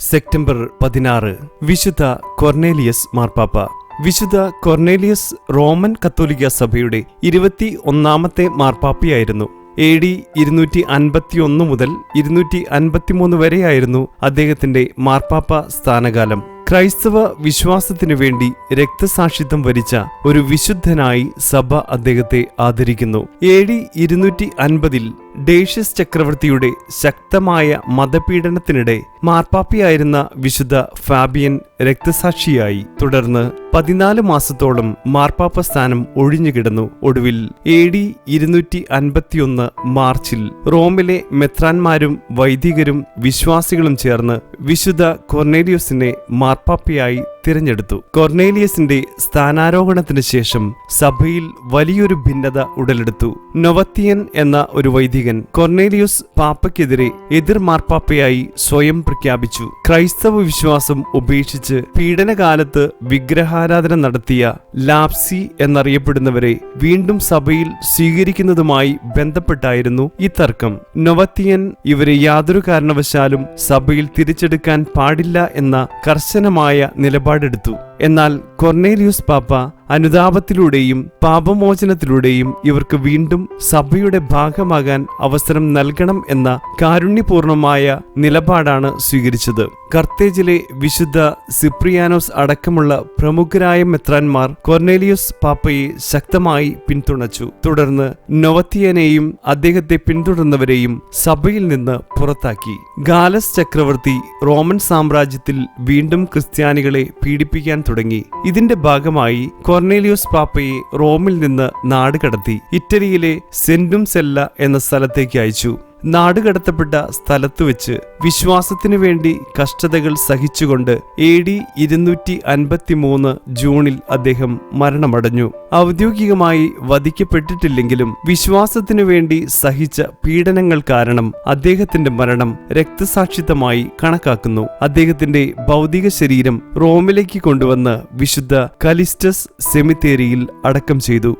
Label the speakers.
Speaker 1: September പതിനാറ്. വിശുദ്ധ Cornelius മാർപ്പാപ്പ. വിശുദ്ധ കൊർണേലിയസ് റോമൻ കത്തോലിക്ക സഭയുടെ ഇരുപത്തി ഒന്നാമത്തെ മാർപ്പാപ്പയായിരുന്നു. എ ഡി ഇരുന്നൂറ്റി അൻപത്തിയൊന്ന് മുതൽ ഇരുന്നൂറ്റി അൻപത്തിമൂന്ന് വരെയായിരുന്നു അദ്ദേഹത്തിന്റെ മാർപ്പാപ്പ സ്ഥാനകാലം. ക്രൈസ്തവ വിശ്വാസത്തിനു വേണ്ടി രക്തസാക്ഷിത്വം വരിച്ച ഒരു വിശുദ്ധനായി സഭ അദ്ദേഹത്തെ ആദരിക്കുന്നു. എ ഡി ഇരുന്നൂറ്റി അൻപതിൽ ഡേഷ്യസ് ചക്രവർത്തിയുടെ ശക്തമായ മതപീഡനത്തിനിടെ മാർപ്പാപ്പിയായിരുന്ന വിശുദ്ധ ഫാബിയൻ രക്തസാക്ഷിയായി. തുടർന്ന് പതിനാല് മാസത്തോളം മാർപ്പാപ്പ സ്ഥാനം ഒഴിഞ്ഞുകിടന്നു ഒടുവിൽ എ ഡി ഇരുന്നൂറ്റി അൻപത്തിയൊന്ന് മാർച്ചിൽ റോമിലെ മെത്രാന്മാരും വൈദികരും വിശ്വാസികളും ചേർന്ന് വിശുദ്ധ കൊർണേലിയോസിനെ മാർപ്പാപ്പയായി തിരഞ്ഞെടുത്തു. കൊർണേലിയസിന്റെ സ്ഥാനാരോഹണത്തിന് ശേഷം സഭയിൽ വലിയൊരു ഭിന്നത ഉടലെടുത്തു. നൊവത്തിയൻ എന്ന ഒരു വൈദികൻ കൊർണേലിയസ് പാപ്പയ്ക്കെതിരെ എതിർ മാർപ്പാപ്പയായി സ്വയം പ്രഖ്യാപിച്ചു. ക്രൈസ്തവ വിശ്വാസം ഉപേക്ഷിച്ച് പീഡനകാലത്ത് വിഗ്രഹാരാധന നടത്തിയ ലാപ്സി എന്നറിയപ്പെടുന്നവരെ വീണ്ടും സഭയിൽ സ്വീകരിക്കുന്നതുമായി ബന്ധപ്പെട്ടായിരുന്നു ഈ തർക്കം. നൊവത്തിയൻ ഇവരെ യാതൊരു കാരണവശാലും സഭയിൽ തിരിച്ചെടുക്കാൻ പാടില്ല എന്ന കർശനമായ നിലപാടെടുത്തു എന്നാൽ കൊർണേലിയൂസ് പാപ്പ അനുതാപത്തിലൂടെയും പാപമോചനത്തിലൂടെയും ഇവർക്ക് വീണ്ടും സഭയുടെ ഭാഗമാകാൻ അവസരം നൽകണം എന്ന കാരുണ്യപൂർണമായ നിലപാടാണ് സ്വീകരിച്ചത്. കർത്തേജിലെ വിശുദ്ധ സിപ്രിയാനോസ് അടക്കമുള്ള പ്രമുഖരായ മെത്രാന്മാർ കൊർണേലിയസ് പാപ്പയെ ശക്തമായി പിന്തുണച്ചു. തുടർന്ന് നൊവത്തിയനെയും അദ്ദേഹത്തെ പിന്തുടർന്നവരെയും സഭയിൽ നിന്ന് പുറത്താക്കി. ഗാലസ് ചക്രവർത്തി റോമൻ സാമ്രാജ്യത്തിൽ വീണ്ടും ക്രിസ്ത്യാനികളെ പീഡിപ്പിക്കാൻ തുടങ്ങി. ഇതിന്റെ ഭാഗമായി കൊർണേലിയോസ് പാപ്പയെ റോമിൽ നിന്ന് നാടുകടത്തി ഇറ്റലിയിലെ സെന്റും സെല്ല എന്ന സ്ഥലത്തേക്ക് അയച്ചു. നാടുകടത്തപ്പെട്ട സ്ഥലത്തു വെച്ച് വിശ്വാസത്തിനു വേണ്ടി കഷ്ടതകൾ സഹിച്ചുകൊണ്ട് എ ഡി ഇരുന്നൂറ്റി അൻപത്തിമൂന്ന് ജൂണിൽ അദ്ദേഹം മരണമടഞ്ഞു. ഔദ്യോഗികമായി വധിക്കപ്പെട്ടിട്ടില്ലെങ്കിലും വിശ്വാസത്തിനു വേണ്ടി സഹിച്ച പീഡനങ്ങൾ കാരണം അദ്ദേഹത്തിന്റെ മരണം രക്തസാക്ഷിത്വമായി കണക്കാക്കുന്നു. അദ്ദേഹത്തിന്റെ ഭൗതിക ശരീരം റോമിലേക്ക് കൊണ്ടുവന്ന് വിശുദ്ധ കലിസ്റ്റസ് സെമിത്തേരിയിൽ അടക്കം ചെയ്തു.